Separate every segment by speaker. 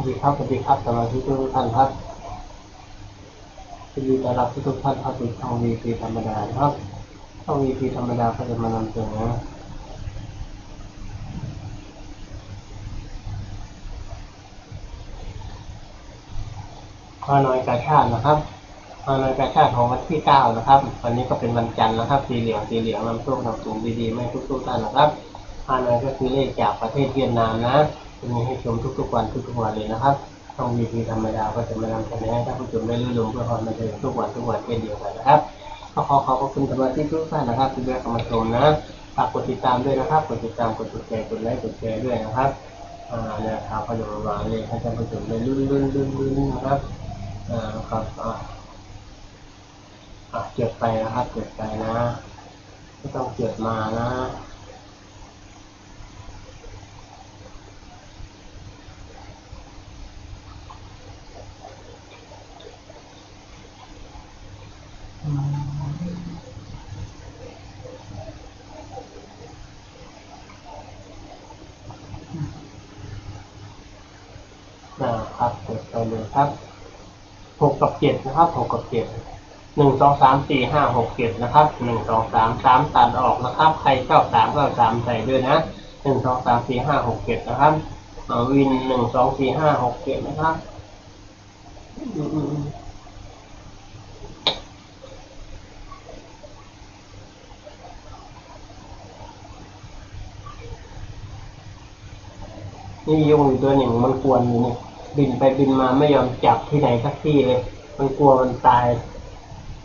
Speaker 1: วัสดีครับสวัสดีครับสมาชิกทุกท่านครับยินดีต้อนรับทุกท่านเข้าสู่ช่องวีพีธรรมดาครับช่องวีพีธรรมดาก็จะมานำเสนอฮานอยกาชาตินะครับฮานอยกาชาติของวันที่เก้านะครับ วันนี้ก็เป็นวันจันทร์นะครับสีเหลืองสีเหลืองนำโชคนำสูงดีๆไม่ทุกๆท่านนะครับฮานอยก็คือเลขจากประเทศเวียดนามนะ มีให้ชมทุกๆวันทุกๆวันเลยนะครับช่องวีพีธรรมดาก็จะมานำเสนอให้ท่านผู้ชมได้รื่นรมเพื่อความบันเทิงทุกวันทุกวันเช่นเดียวกันนะครับก็ขอขอบคุณสมาชิกทุกท่านนะครับที่แวะเข้ามาชมนะฝากกดติดตามด้วยนะครับกดติดตามกดถูกใจกดไลค์กดแชร์ด้วยนะครับอ่าเนี่ยครับก็จะมาวางเลยให้ท่านผู้ชมได้รุ่นรุ่นรุ่นรุ่นนะครับอ่าครับอ่าอะเกิดไปนะครับเกิดไปนะ ไม่ต้องเกิดมานะ นะครับ เปิดไปเลยครับหกกับเจ็ดนะครับหกกับเจ็ดหนึ่งสองสามสี่ห้าหกเจ็ดนะครับหนึ่งสองสามสามตัดออกนะครับ ใครชอบสามก็สามใส่ด้วยนะหนึ่งสองสามสี่ห้าหกเจ็ดนะครับวินหนึ่งสองสี่ห้าหกเจ็ดนะครับนี่ยุงอยู่ตัวหนึ่งมันกวนอยู่นี่ บินไปบินมาไม่ยอมจับที่ไหนสักที่เลย มันกลัวมันตาย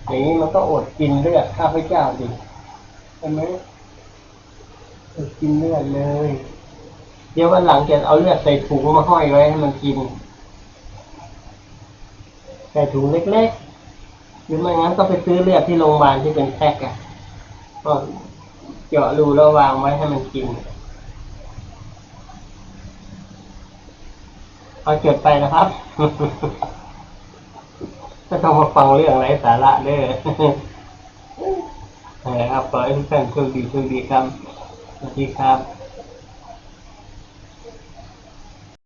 Speaker 1: อย่างนี้มันก็อดกินเลือดข้าพเจ้าดิใช่ไหมอดกินเลือดเลย เดี๋ยววันหลังจะเอาเลือดใส่ถุงมาห้อยไว้ให้มันกิน ใส่ถุงเล็กๆหรือไม่งั้นก็ไปซื้อเลือดที่โรงพยาบาลที่เป็นแพ็คอะก็เจาะรูแล้ววางไว้ให้มันกิน เอาจดไปนะครับจะต้องมาฟังเรื่องไร้สาระเด้อนะครับขอให้ทุกท่านโชคดีโชคดีครับ สวัสดีครับ